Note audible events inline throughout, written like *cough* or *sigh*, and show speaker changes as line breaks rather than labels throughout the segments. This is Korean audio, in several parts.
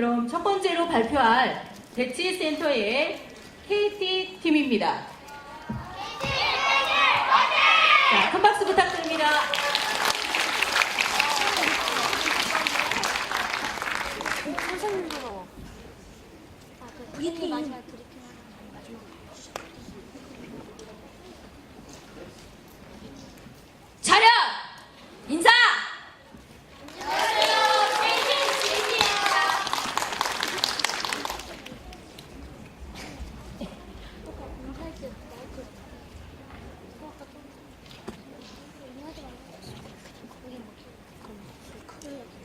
그럼 첫 번째로 발표할 대치 센터의 KT 팀입니다. 자, 큰 박수 부탁드립니다.
선생님 들어와. 아, 그 브리핑 하나 마지막.
차렷! 인사!
공사할 때 마이크. 어, 아까 좀. 공사하지 말고. 거기 뭐. 그럼 크게 해야지.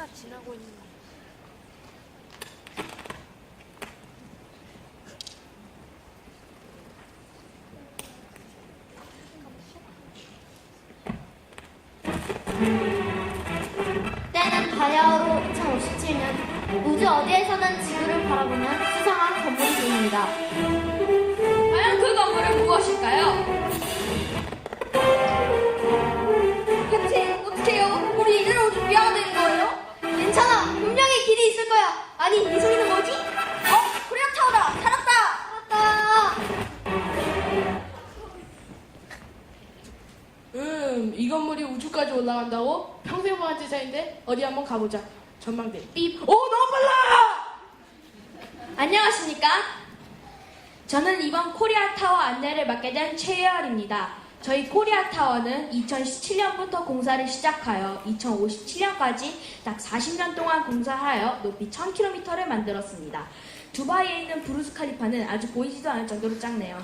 시간 지나고 있는 거.
때는 바야흐로 2057년 우주 어디에서든 지구를 바라보는 수상한 건물이 보입니다.
과연 그 건물은 무엇일까요?
아니 이 소리는 뭐지? 어? 코리아 타워다 살았다 살았다
음, 이 건물이 우주까지 올라간다고? 평생 보한 제자인데 어디 한번 가보자. 전망대 삐. 오, 너무 빨라!
안녕하십니까? 저는 이번 코리아 타워 안내를 맡게 된 최예열입니다. 저희 코리아 타워는 2017년부터 공사를 시작하여 2057년까지 딱 40년 동안 공사하여 높이 1000km를 만들었습니다. 두바이에 있는 부르스 칼리파는 아주 보이지도 않을 정도로 작네요.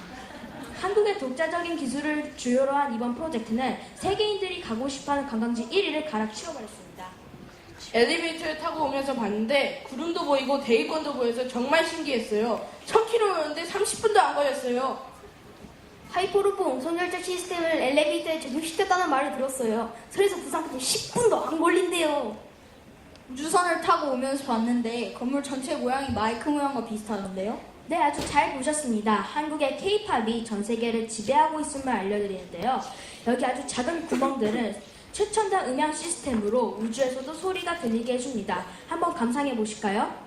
한국의 독자적인 기술을 주요로 한 이번 프로젝트는 세계인들이 가고 싶어하는 관광지 1위를 가락치워버렸습니다.
엘리베이터를 타고 오면서 봤는데 구름도 보이고 대기권도 보여서 정말 신기했어요. 1000km였는데 30분도 안 걸렸어요.
하이퍼루프 운송열차 시스템을 엘리베이터에 적용시켰다는 말을 들었어요. 그래서 부산까지 10분도 안 걸린대요.
우주선을 타고 오면서 봤는데 건물 전체 모양이 마이크 모양과 비슷하던데요?
네, 아주 잘 보셨습니다. 한국의 K-팝이 전 세계를 지배하고 있음을 알려드리는데요. 여기 아주 작은 구멍들은 최첨단 음향 시스템으로 우주에서도 소리가 들리게 해줍니다. 한번 감상해
보실까요?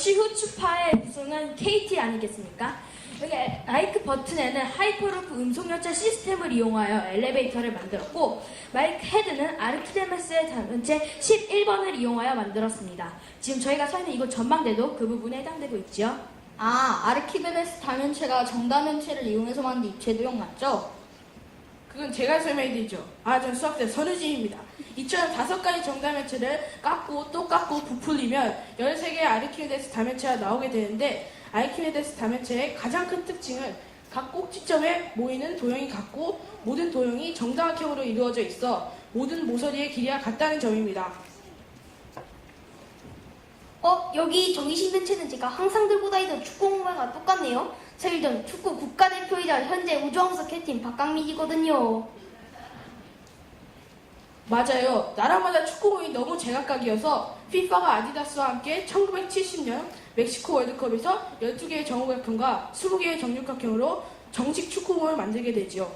역시 후추파의 우승은 KT 아니겠습니까? 여기 마이크 버튼에는 하이퍼루프 음성열차 시스템을 이용하여 엘리베이터를 만들었고 마이크 헤드는 아르키데메스의 단원체 11번을 이용하여 만들었습니다. 지금 저희가 서 있는 이곳 전망대도 그 부분에 해당되고 있죠.
아, 아르키메데스 다면체가 정다면체를 이용해서 만든 입체도형 맞죠?
그건 제가 설명해드리죠. 아, 전 수학자 선우진입니다. 이처럼 다섯 가지 정다면체를 깎고 또 깎고 부풀리면 13개의 아르키메데스 다면체가 나오게 되는데 아르키메데스 다면체의 가장 큰 특징은 각 꼭지점에 모이는 도형이 같고 모든 도형이 정다각형으로 이루어져 있어 모든 모서리의 길이가 같다는 점입니다.
어, 여기 정의신 벤치는 제가 항상 들고 다니던 축구 공간과 똑같네요. 3일 전 축구 국가대표이자 현재 우주왕석 캡틴 박강민이거든요.
맞아요. 나라마다 축구공이 너무 제각각이어서 FIFA가 아디다스와 함께 1970년 멕시코 월드컵에서 12개의 정우각형과 20개의 정육각형으로 정식 축구공을 만들게 되지요.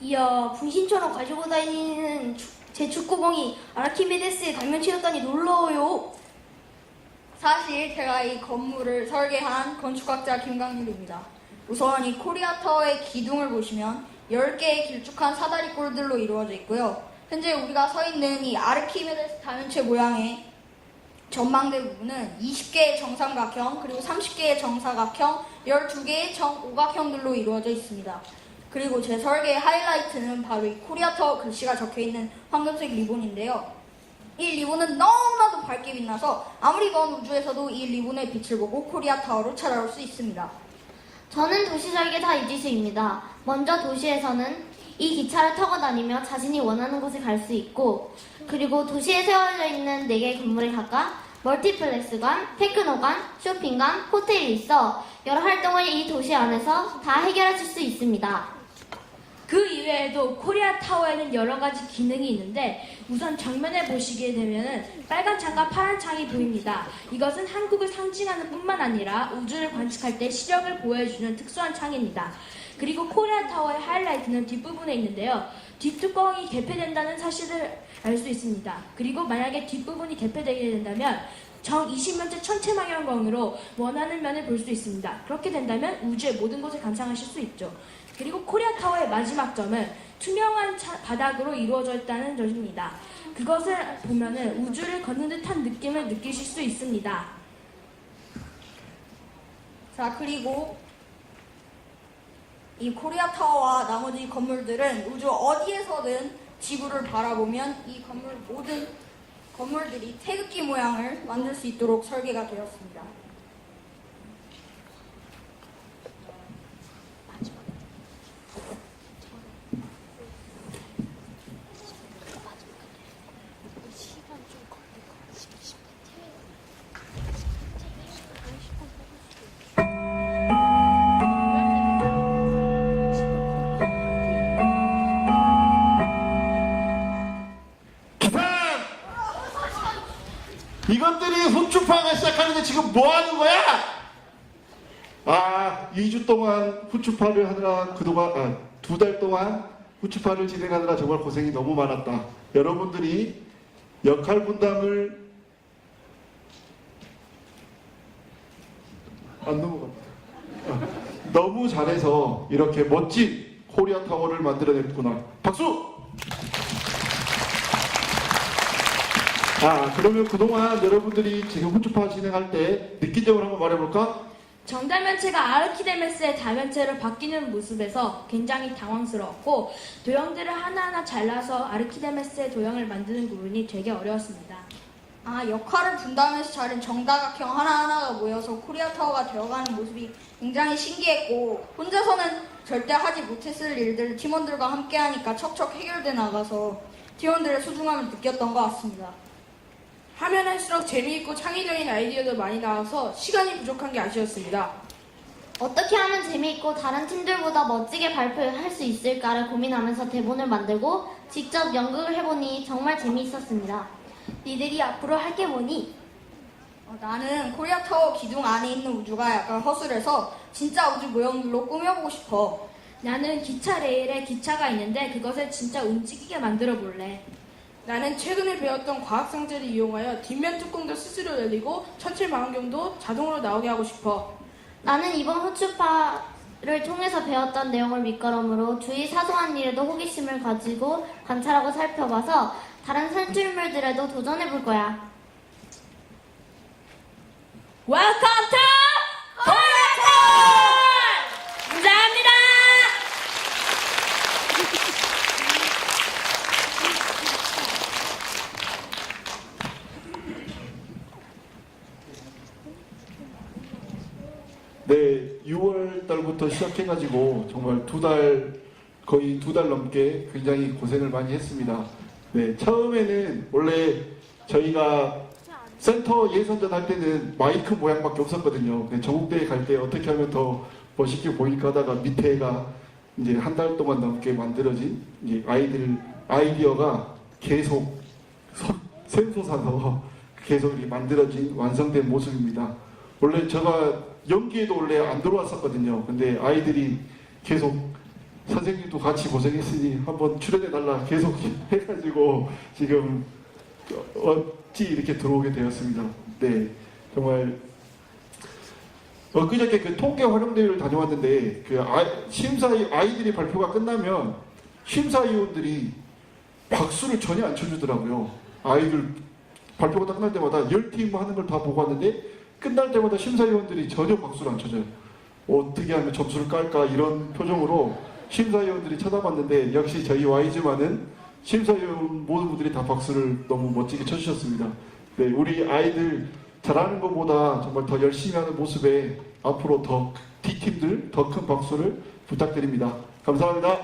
이야, 분신처럼 가지고 다니는 축- 제 축구공이 아르키메데스의 단면체였다니 놀라워요.
사실 제가 이 건물을 설계한 건축학자 김강률입니다. 우선 이 코리아 타워의 기둥을 보시면 10개의 길쭉한 사다리꼴들로 이루어져 있고요. 현재 우리가 서 있는 이 아르키메데스 다면체 모양의 전망대 부분은 20개의 정삼각형, 그리고 30개의 정사각형, 12개의 정오각형들로 이루어져 있습니다. 그리고 제 설계의 하이라이트는 바로 이 코리아 타워 글씨가 적혀 있는 황금색 리본인데요. 이 리본은 너무나도 밝게 빛나서 아무리 먼 우주에서도 이 리본의 빛을 보고 코리아 타워로 찾아올 수 있습니다.
저는 도시 설계사 이지수입니다. 먼저 도시에서는 이 기차를 타고 다니며 자신이 원하는 곳에 갈 수 있고, 그리고 도시에 세워져 있는 4개의 건물에 각각
멀티플렉스관, 테크노관, 쇼핑관, 호텔이 있어 여러 활동을 이 도시 안에서 다 해결하실 수 있습니다.
그 이외에도 코리아 타워에는 여러 가지 기능이 있는데 우선 정면에 보시게 되면은 빨간 창과 파란 창이 보입니다. 이것은 한국을 상징하는 뿐만 아니라 우주를 관측할 때 시력을 보여주는 특수한 창입니다. 그리고 코리아 타워의 하이라이트는 뒷부분에 있는데요. 뒷뚜껑이 개폐된다는 사실을 알 수 있습니다. 그리고 만약에 뒷부분이 개폐되게 된다면 정 20면체 천체 망원경으로 원하는 면을 볼 수 있습니다. 그렇게 된다면 우주의 모든 것을 감상하실 수 있죠. 그리고 코리아 타워의 마지막 점은 투명한 차- 바닥으로 이루어져 있다는 점입니다. 그것을 보면은 우주를 걷는 듯한 느낌을 느끼실 수 있습니다.
자, 그리고 이 코리아 타워와 나머지 건물들은 우주 어디에서든 지구를 바라보면 이 건물 모든 건물들이 태극기 모양을 만들 수 있도록 설계가 되었습니다.
후추파가 시작하는데 지금 뭐 하는 거야? 아, 2주 동안 후추파를 하느라 그동안, 아, 두달 동안 후추파를 진행하느라 정말 고생이 너무 많았다. 여러분들이 역할 분담을 안 넘어갔다. 아, 너무 잘해서 이렇게 멋진 코리아 타워를 만들어냈구나. 박수! 아, 그러면 그동안 여러분들이 지금 후추파 진행할 때 느낀 점을 한번 말해볼까?
정다면체가 아르키데메스의 다면체로 바뀌는 모습에서 굉장히 당황스러웠고 도형들을 하나하나 잘라서 아르키데메스의 도형을 만드는 부분이 되게 어려웠습니다.
아, 역할을 분담해서 차린 정다각형 하나하나가 모여서 코리아 타워가 되어가는 모습이 굉장히 신기했고 혼자서는 절대 하지 못했을 일들을 팀원들과 함께 하니까 척척 해결돼 나가서 팀원들의 소중함을 느꼈던 것 같습니다.
하면 할수록 재미있고 창의적인 아이디어도 많이 나와서 시간이 부족한 게 아쉬웠습니다.
어떻게 하면 재미있고 다른 팀들보다 멋지게 발표할 수 있을까를 고민하면서 대본을 만들고 직접 연극을 해보니 정말 재미있었습니다.
니들이 앞으로 할 게 뭐니?
어, 나는 코리아 타워 기둥 안에 있는 우주가 약간 허술해서 진짜 우주 모형들로 꾸며보고 싶어.
나는 기차 레일에 기차가 있는데 그것을 진짜 움직이게 만들어 볼래.
나는 최근에 배웠던 과학 상자를 이용하여 뒷면 뚜껑도 스스로 열리고 천체 망원경도 자동으로 나오게 하고 싶어.
나는 이번 호추파를 통해서 배웠던 내용을 밑거름으로 주위 사소한 일에도 호기심을 가지고 관찰하고 살펴봐서 다른 산출물들에도 도전해 볼 거야.
웰컴 투 코리아 타워! 감사합니다.
네, 6월 달부터 시작해가지고 정말 두 달, 거의 두 달 넘게 굉장히 고생을 많이 했습니다. 네, 처음에는 원래 저희가 센터 예선전 할 때는 마이크 모양밖에 없었거든요. 네, 전국대회 갈 때 어떻게 하면 더 멋있게 보일까 하다가 밑에가 이제 한 달 동안 넘게 만들어진 아이들 아이디어가 계속 서- 샘솟아서 *laughs* 계속 만들어진 완성된 모습입니다. 원래 제가 연기에도 원래 안 들어왔었거든요. 근데 아이들이 계속 선생님도 같이 고생했으니 한번 출연해달라 계속 *laughs* 해가지고 지금 어찌 이렇게 들어오게 되었습니다. 네, 정말 엊그저께 그 통계 활용대회를 다녀왔는데 그 아, 심사 아이들이 발표가 끝나면 심사위원들이 박수를 전혀 안 쳐주더라고요. 아이들 발표가 딱 끝날 때마다 열팀 하는 걸 다 보고 왔는데 끝날 때마다 심사위원들이 전혀 박수를 안 쳐줘요. 어떻게 하면 점수를 깔까 이런 표정으로 심사위원들이 쳐다봤는데 역시 저희 와이즈만은 심사위원 모든 분들이 다 박수를 너무 멋지게 쳐주셨습니다. 네, 우리 아이들 잘하는 것보다 정말 더 열심히 하는 모습에 앞으로 더 D팀들 더 큰 박수를 부탁드립니다. 감사합니다.